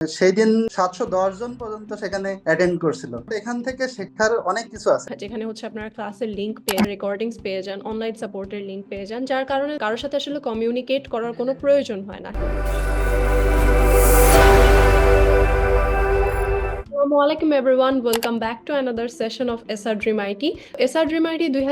সেই দিন সাতশো দশ জন পর্যন্ত সেখানে অ্যাটেন্ড করছিল। এখান থেকে শেখার অনেক কিছু আছে। যেখানে হচ্ছে আপনারা ক্লাসের লিঙ্ক পেয়ে রেকর্ডিংস পেয়ে যান অনলাইন সাপোর্টের লিঙ্ক পেয়ে যান, যার কারণে কারোর সাথে আসলে কমিউনিকেট করার কোনো প্রয়োজন হয় না। আসসালামু আলাইকুম everyone welcome back to another session of SR Dream IT SR Dream IT দুই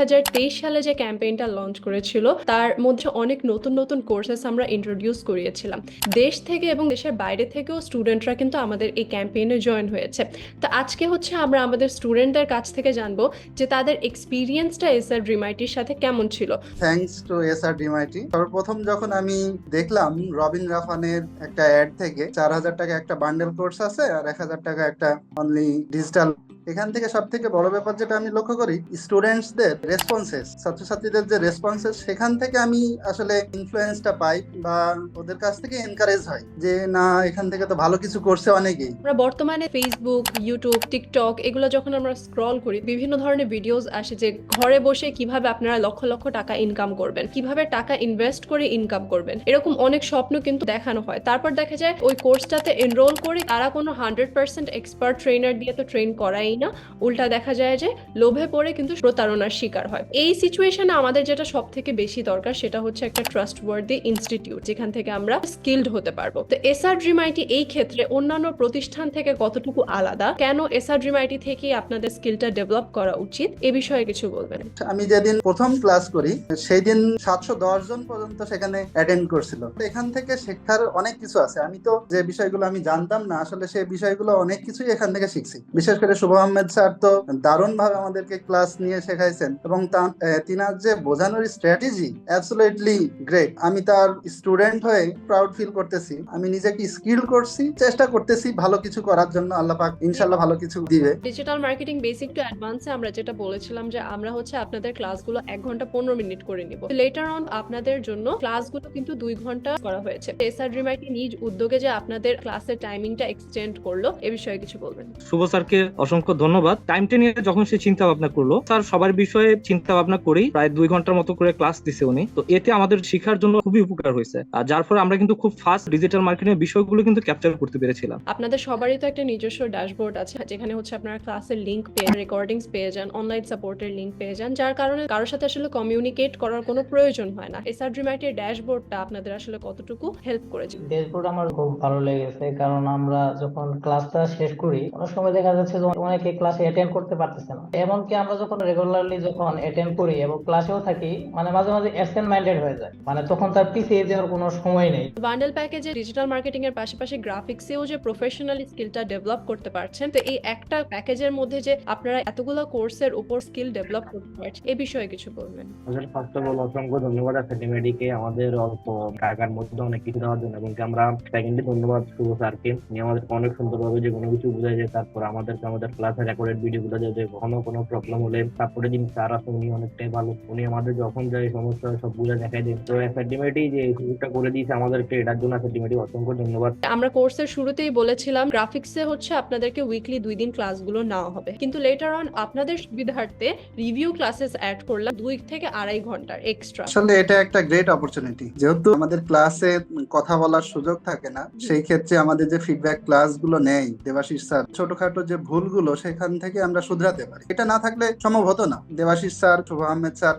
সালে যে ক্যাম্পেইনটা লঞ্চ করেছিল, তার মধ্যে অনেক নতুন নতুন কোর্সেস আমরা ইন্ট্রোডিউস করিয়েছিলাম। দেশ থেকে এবং দেশের বাইরে থেকেও স্টুডেন্টরা কিন্তু আমাদের এই ক্যাম্পেইনে জয়েন হয়েছে। তো আজকে হচ্ছে আমরা আমাদের স্টুডেন্টদের কাছ থেকে জানব যে তাদের এক্সপিরিয়েন্সটা এসআর ড্রিম আইটির সাথে কেমন ছিল। Thanks to S R Dream IT সর্বপ্রথম যখন আমি দেখলাম রবিন রাফানের একটা অ্যাড থেকে, চার হাজার টাকা একটা বান্ডেল কোর্স আছে আর এক হাজার টাকা একটা অনলি ডিজিটাল এখান থেকে সব থেকে বড় ব্যাপার যেটা আমি লক্ষ্য করি স্টুডেন্টসদের রেসপন্সেস ছাত্রছাত্রীদের যে রেসপন্সেস সেখান থেকে আমি আসলে ইনফ্লুয়েন্সটা পাই বা ওদের কাছ থেকে এনকারেজ হয় যে, না, এখান থেকে তো ভালো কিছু করছে অনেকেই। আমরা বর্তমানে ফেসবুক ইউটিউব টিকটক এগুলো যখন আমরা স্ক্রল করি, বিভিন্ন ধরনের ভিডিওস আসে যে, ঘরে বসে কীভাবে আপনারা লক্ষ লক্ষ টাকা ইনকাম করবেন? কীভাবে টাকা ইনভেস্ট করে ইনকাম করবেন? এরকম অনেক স্বপ্ন কিন্তু দেখানো হয়। তারপর দেখা যায়, ওই কোর্সটাতে এনরোল করে তারা কোনো হান্ড্রেড পার্সেন্ট এক্সপার্ট ট্রেনার দিয়ে তো ট্রেন করাই না, উল্টা দেখা যায় যে লোভে পড়ে কিন্তু প্রতারণার শিকার হয়। এই সিচুয়েশনে আমাদের যেটা সব থেকে বেশি দরকার সেটা হচ্ছে একটা ট্রাস্ট ওয়ার্দি ইনস্টিটিউট যেখান থেকে আমরা স্কিলড হতে পারব। তো এসআর ড্রিম আইটি এই ক্ষেত্রে অন্যান্য প্রতিষ্ঠান থেকে কতটুকু আলাদা? কেন এসআর ড্রিম আইটি থেকে আপনাদের স্কিলটা ডেভেলপ করা উচিত? এ বিষয়ে কিছু বলবেন। আমি যেদিন প্রথম ক্লাস করি সেই দিন সাতশো দশ জন পর্যন্ত সেখানে অ্যাটেন্ড করছিল। এখান থেকে শেখার অনেক কিছু আছে। আমি তো যে বিষয়গুলো আমি জানতাম না, আসলে সেই বিষয়গুলো অনেক কিছুই এখান থেকে শিখছি। বিশেষ করে শুভ আহমেদ স্যার তো দারুণ ভাবে আমাদেরকে ক্লাস নিয়ে শেখাইছেন এবং তার তিনার যে বোঝানোর স্ট্র্যাটেজি অ্যাবসোলিউটলি গ্রেট আমি তার স্টুডেন্ট হয়ে প্রাউড ফিল করতেছি। আমি নিজেকে স্কিল করছি চেষ্টা করতেছি ভালো কিছু করার জন্য আল্লাহ পাক ইনশাল্লাহ ভালো কিছু দিবে। ডিজিটাল মার্কেটিং বেসিক টু অ্যাডভান্সে আমরা যেটা বলেছিলাম যে আমরা হচ্ছে আপনাদের ক্লাসগুলো এক ঘণ্টা পনেরো মিনিট করে নিব। লেটার অন আপনাদের জন্য ক্লাসগুলো কিন্তু দুই ঘণ্টা করা হয়েছে। এসআর ড্রিমাইটি নিজ উদ্যোগে যে আপনাদের ক্লাসের টাইমিংটা এক্সটেন্ড করল এ বিষয়ে কিছু বলবেন। শুভ স্যারকে অসংখ্য ধন্যবাদ। টাইমটা নিয়ে যখন সে চিন্তা ভাবনা করল স্যার সবার বিষয়ে চিন্তা ভাবনা করেই প্রায় দুই ঘণ্টার মতো করে ক্লাস দিছে উনি। তো এতে আমাদের শেখার জন্য খুবই উপকার হয়েছে। আর যার ফলে আমরা কিন্তু খুব ফাস্ট ডিজিটাল মার্কেটিং এর বিষয়গুলো কিন্তু ক্যাপচার করতে পেরেছিলাম। আপনাদের সবারই তো একটা নিজস্ব ড্যাশবোর্ড আছে যেখানে হচ্ছে আপনারা ক্লাসের লিংক পেয়ে রেকর্ডিংস পেয়ে যান অনলাইন সাপোর্টের লিংক পেয়ে যান যার কারণে কারোর সাথে আসলে কমিউনিকেট করার কোনো প্রয়োজন হয় না। এসআর ড্রিমাইটের ড্যাশবোর্ডটা আপনাদের আসলে কতটুকু হেল্প করেছে? ড্যাশবোর্ড আমার খুব ভালো লেগেছে কারণ আমরা যখন ক্লাসটা শেষ করি অনেক সময় দেখা যাচ্ছে যে অনেকে ক্লাসে অ্যাটেন্ড করতে পারতেছে না। এমনকি আমরা যখন রেগুলারলি যখন অ্যাটেন্ড করি এবং ক্লাসেও থাকি মানে মাঝে মাঝে অ্যাবসেন্ট মাইন্ডেড হয়ে যায়। মানে তখন তার পিছিয়ে যাওয়ার কোনো সময় নেই। বান্ডেল প্যাকেজে ডিজিটাল মার্কেটিং এর পাশাপাশি গ্রাফিক্সেও যে প্রফেশনাল স্কিলটা ডেভেলপ করতে পারছেন তো এই একটা প্যাকেজের মধ্যে যে আপনারা এতগুলো কোর্সের উপর স্কিল ডেভেলপ করতে পারছেন এই বিষয়ে কিছু বলবেন? আমাদের ফার্স্ট অফ অল অসংখ্য ধন্যবাদ একাডেমিকে আমাদের অল্প টাকার মধ্যে অনেক কিছু দেওয়ার জন্য এবং আমরা সেকেন্ডলি ধন্যবাদ শুভ স্যারকে আমাদের অনেক সুন্দরভাবে যে কোনো কিছু বুঝাই যায় তারপর আমাদেরকে আমাদের ক্লাসে রেকর্ডেড ভিডিও গুলো যে কখনো কোনো প্রবলেম হলে সাপোর্টে যিনি স্যার আছে উনি অনেকটাই ভালো। উনি আমাদের যখন যাই সমস্যা সব বুঝে দেখাই দেন। তো একাডেমিটি যে এই সুযোগটা করে দিয়েছে আমাদেরকে এটার জন্য একাডেমিটি অসংখ্য ধন্যবাদ। আমরা কোর্সের শুরুতেই বলেছিলাম গ্রাফিক্সে হচ্ছে আপনাদেরকে উইকলি দুই দিন ক্লাসগুলো নেওয়া হবে। কিন্তু লেটার অন আপনাদের সুবিধার্থে রিভিউ ক্লাসেস অ্যাড করলাম দুই থেকে আড়াই ঘণ্টার এক্সট্রা আসলে এটা একটা গ্রেট অপরচুনিটি যেহেতু আমাদের ক্লাসে কথা বলার সুযোগ থাকে না সেই ক্ষেত্রে আমাদের যে ফিডব্যাক ক্লাসগুলো নেয় দেবাশিস স্যার ছোটখাটো যে ভুলগুলো সেখান থেকে আমরা শুধরাতে পারি। এটা না থাকলে সম্ভব হতো না। Debashis sir Shuvo Ahmed sir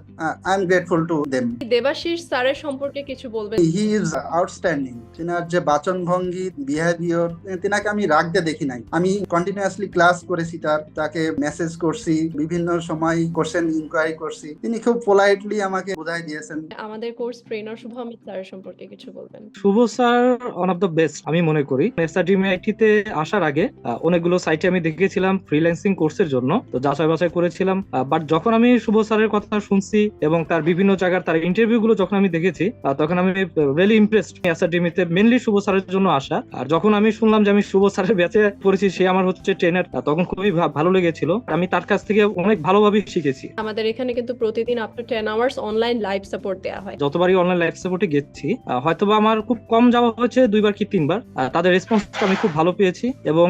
I am grateful to them Debashis স্যারের সম্পর্কে কিছু বলবেন? হি ইজ আউটস্ট্যান্ডিং তিনার যে বাচন ভঙ্গি বিহেভিয়ার তিনাকে আমি রাখতে দেখি নাই। আমি কন্টিনিউয়াসলি ক্লাস করেছি তার তাকে মেসেজ করছি বিভিন্ন সময় কোশ্চেন ইনকোয়ারি করছি। তিনি খুব পোলাইটলি আমাকে বোঝাই দিয়েছেন। আমাদের কোর্স ট্রেনার শুভ আহমেদ স্যারের সম্পর্কে কিছু বলবেন? Shuvo sir one of the best আমি মনে করি। মেসা এসআরডিএমআইটিতে আসার আগে অনেকগুলো সাইটে আমি দেখেছিলাম। ফ্রিল্যান্সিং কোর্সের জন্য। তো যাচাই বাছাই করেছিলাম। বাট যখন আমি শুভ স্যারের কথা শুনছি এবং তার বিভিন্ন জায়গার তার ইন্টারভিউ গুলো যখন আমি দেখেছি তখন আমি রিয়েলি ইমপ্রেসড এসআরডিএমতে মেনলি শুভ স্যারের জন্য আসা। আর যখন আমি শুনলাম যে আমি শুভ স্যারের ব্যাচে পড়েছি সে আমার হচ্ছে ট্রেনার তখন খুবই ভালো লেগেছিল। আমি তার কাছ থেকে অনেক ভালোভাবে শিখেছি। আমাদের এখানে কিন্তু প্রতিদিন up to ten hours online live support দেওয়া হয়। যতবারই অনলাইন লাইফ সাপোর্টে গেছি হয়তোবা আমার খুব কম যাওয়া হয়েছে দুইবার কি তিনবার। তাদের রেসপন্স আমি খুব ভালো পেয়েছি এবং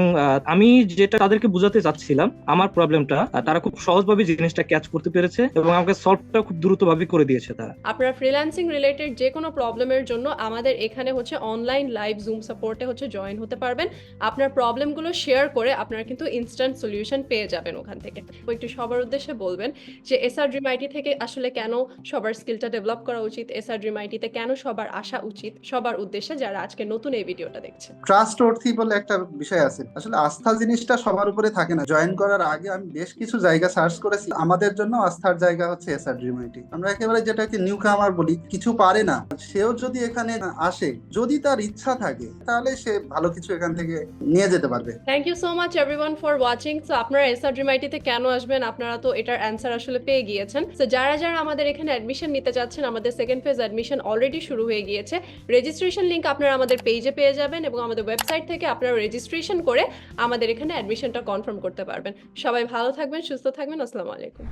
আমি যেটা তাদেরকে বোঝাতে চাচ্ছি চাচ্ছিলাম আমার প্রবলেমটা তারা খুব সহজভাবে জিনিসটা ক্যাচ করতে পেরেছে এবং আমাকে সলভটা খুব দ্রুতভাবে করে দিয়েছে তারা। আপনার ফ্রিল্যান্সিং রিলেটেড যে কোনো প্রবলেমের জন্য আমাদের এখানে হচ্ছে অনলাইন লাইভ জুম সাপোর্টে হচ্ছে জয়েন হতে পারবেন। আপনার প্রবলেমগুলো শেয়ার করে আপনারা কিন্তু ইনস্ট্যান্ট সলিউশন পেয়ে যাবেন ওখান থেকে। একটু সবার উদ্দেশ্যে বলবেন যে এসআর ড্রিম আইটি থেকে আসলে কেন সবার স্কিলটা ডেভেলপ করা উচিত? এসআর ড্রিম আইটিতে কেন সবার আসা উচিত? সবার উদ্দেশ্যে যারা আজকে নতুন এই ভিডিওটা দেখছে। ট্রাস্ট অর্থি বলে একটা বিষয় আছে। আসলে আস্থা জিনিসটা সবার উপরে থাকে না। জয়েন করার আগে আমি বেশ কিছু জায়গা সার্চ করেছি। আমাদের জন্য আস্থার জায়গা হচ্ছে এসআর ড্রিমাইটি আমরা একেবারে যেটাকে নিউ কামার বলি, কিছু পারে না। সেও যদি এখানে আসে, যদি তার ইচ্ছা থাকে, তাহলে সে ভালো কিছু এখান থেকে নিয়ে যেতে পারবে। Thank you so much everyone for watching so আপনারা এসআর ড্রিম আইটিতে কেন আসবেন? আপনারা তো এটার অ্যান্সার আসলে পেয়ে গিয়েছেন। সো যারা যারা আমাদের এখানে অ্যাডমিশন নিতে চাচ্ছেন আমাদের সেকেন্ড ফেজ অ্যাডমিশন অলরেডি শুরু হয়ে গিয়েছে। রেজিস্ট্রেশন লিংক আপনারা আমাদের পেজে পেয়ে যাবেন এবং আমাদের ওয়েবসাইট থেকে আপনারা রেজিস্ট্রেশন করে আমাদের এখানে অ্যাডমিশনটা কনফার্ম করতে পারবেন। সবাই ভালো থাকবেন সুস্থ থাকবেন। আসসালামু আলাইকুম।